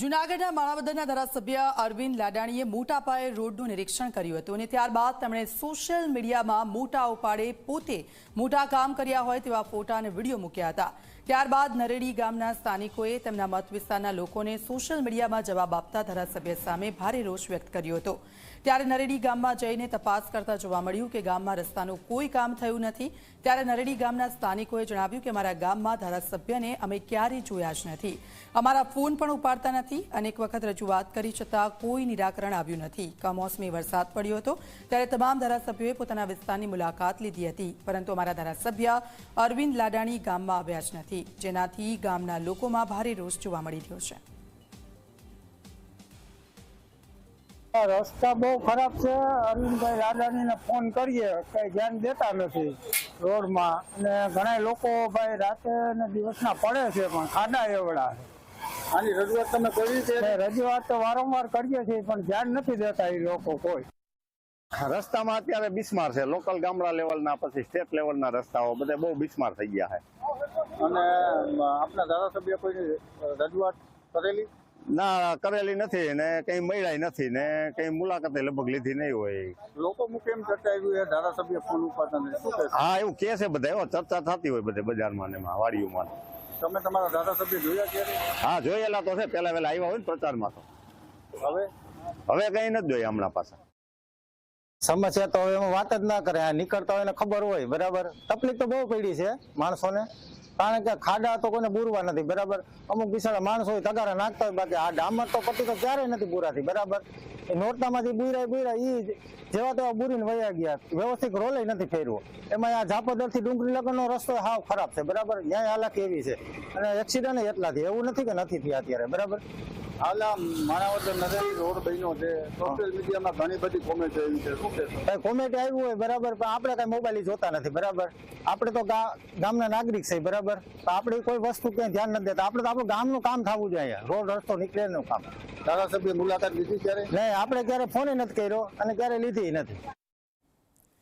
જૂનાગઢના માણાવદરના ધારાસભ્ય અરવિંદ લાડાણીએ મોટા પાયે રોડનું નિરીક્ષણ કર્યું હતું અને ત્યારબાદ તેમણે સોશિયલ મીડિયામાં મોટા ઉપાડે પોતે મોટા કામ કર્યા હોય તેવા ફોટા અને વીડિયો મૂક્યા હતા. ત્યારબાદ નરેડી ગામના સ્થાનિકોએ તેમના મત વિસ્તારના લોકોને સોશિયલ મીડિયામાં જવાબ આપતા ધારાસભ્ય સામે ભારે રોષ વ્યક્ત કર્યો હતો. ત્યારે નરેડી ગામમાં જઈને તપાસ કરતા જોવા મળ્યું કે ગામમાં રસ્તાનું કોઈ કામ થયું નથી. ત્યારે નરેડી ગામના સ્થાનિકોએ જણાવ્યું કે અમારા ગામમાં ધારાસભ્યને અમે ક્યારેય જોયા જ નથી. અમારા ફોન પણ ઉપાડતા નથી. અનેક વખત રજૂઆત કરી છતાં કોઈ નિરાકરણ આવ્યું નથી. કમોસમી વરસાદ પડ્યો હતો ત્યારે તમામ ધારાસભ્યોએ પોતાના વિસ્તારની મુલાકાત લીધી હતી. પરંતુ અમારા ધારાસભ્ય અરવિંદ લાડાણી ગામમાં આવ્યા જ નથી, જેનાથી ગામના લોકોમાં ભારે રોષ જોવા મળી રહ્યો છે. રસ્તા બહુ ખરાબ છે. અરવિંદભાઈ રાડાણીને ફોન કરીએ, કઈ ધ્યાન દેતા નથી રોડમાં. અને ઘણા લોકો ભાઈ રાતે ને દિવસના પડે છે, પણ ખાડા એવડા છે. આની રજૂઆત તમે કરી છે? રજૂઆત તો વારંવાર કરીએ છીએ પણ ધ્યાન નથી દેતા એ લોકો કોઈ. રસ્તામાં અત્યારે બિસ્માર છે. લોકલ ગામડા લેવલના પછી સ્ટેટ લેવલના રસ્તાઓ બધા બહુ બિસ્માર થઈ ગયા છે. અને આપના ધારાસભ્ય કોઈ રજૂઆત કરેલી? ના કરેલી નથી ને કઈ મળ્યા નથી ને કઈ મુલાકાતે લગભગ લીધી નહીં હોય. લોકો એમ ચર્ચા આવ્યું છે ધારાસભ્ય ફોન ઉપાડતા હા એવું કે છે બધા. એવો ચર્ચા થતી હોય બધે બજારમાં ને એમાં વાડીઓમાં. તમે તમારા ધારાસભ્ય જોયા ક્યારે? હા જોયેલા તો છે. પેલા વેલા આવ્યા હોય ને પ્રચારમાં તો. હવે? હવે કઈ નથી જોયા હમણાં પાછા. સમસ્યા તો હવે એમાં વાત જ ના કરે. આ નીકળતા હોય ને ખબર હોય બરાબર? તકલીફ તો બહુ પડી છે માણસોને. કારણ કે ખાડા તો કોઈને બુરવા નથી, બરાબર? અમુક બિસાડા માણસો હોય, તગારા નાખતા હોય, બાકી આ ડામર તો પટ્ટી તો ક્યારેય નથી બુરાતી બરાબર? એ નોરતામાંથી બુરાય બુરા ઈ જેવા તેવા બુરીને વયા ગયા, વ્યવસ્થિત રોલે નથી ફેરવો. એમાં આ ઝાપોદરથી ડુંગળી લગનનો રસ્તો હાવ ખરાબ છે, બરાબર? ન્યાય હાલાકી એવી છે. અને એક્સિડન્ટ એટલા થયા એવું નથી કે નથી થયા અત્યારે, બરાબર? હાલ માણાવદર નરેલી રોડ બન્યો છે. સોશિયલ મીડિયામાં ઘણી બધી કોમેન્ટ આવી છે. શું કહેશો? કોમેન્ટ આવ્યું હોય બરાબર પણ આપણે કઈ મોબાઈલ જોતા નથી બરાબર? આપણે તો ગામના નાગરિક છે બરાબર? તો આપણે કોઈ વસ્તુ ક્યાંય ધ્યાન નથી દેતા. આપણે તો આપણું ગામનું કામ થવું જોઈએ રોડ રસ્તો નીકળે નું કામ. ધારાસભ્ય મુલાકાત લીધી ક્યારે? નહીં આપણે ક્યારે ફોન નથી કર્યો અને ક્યારે લીધી નથી.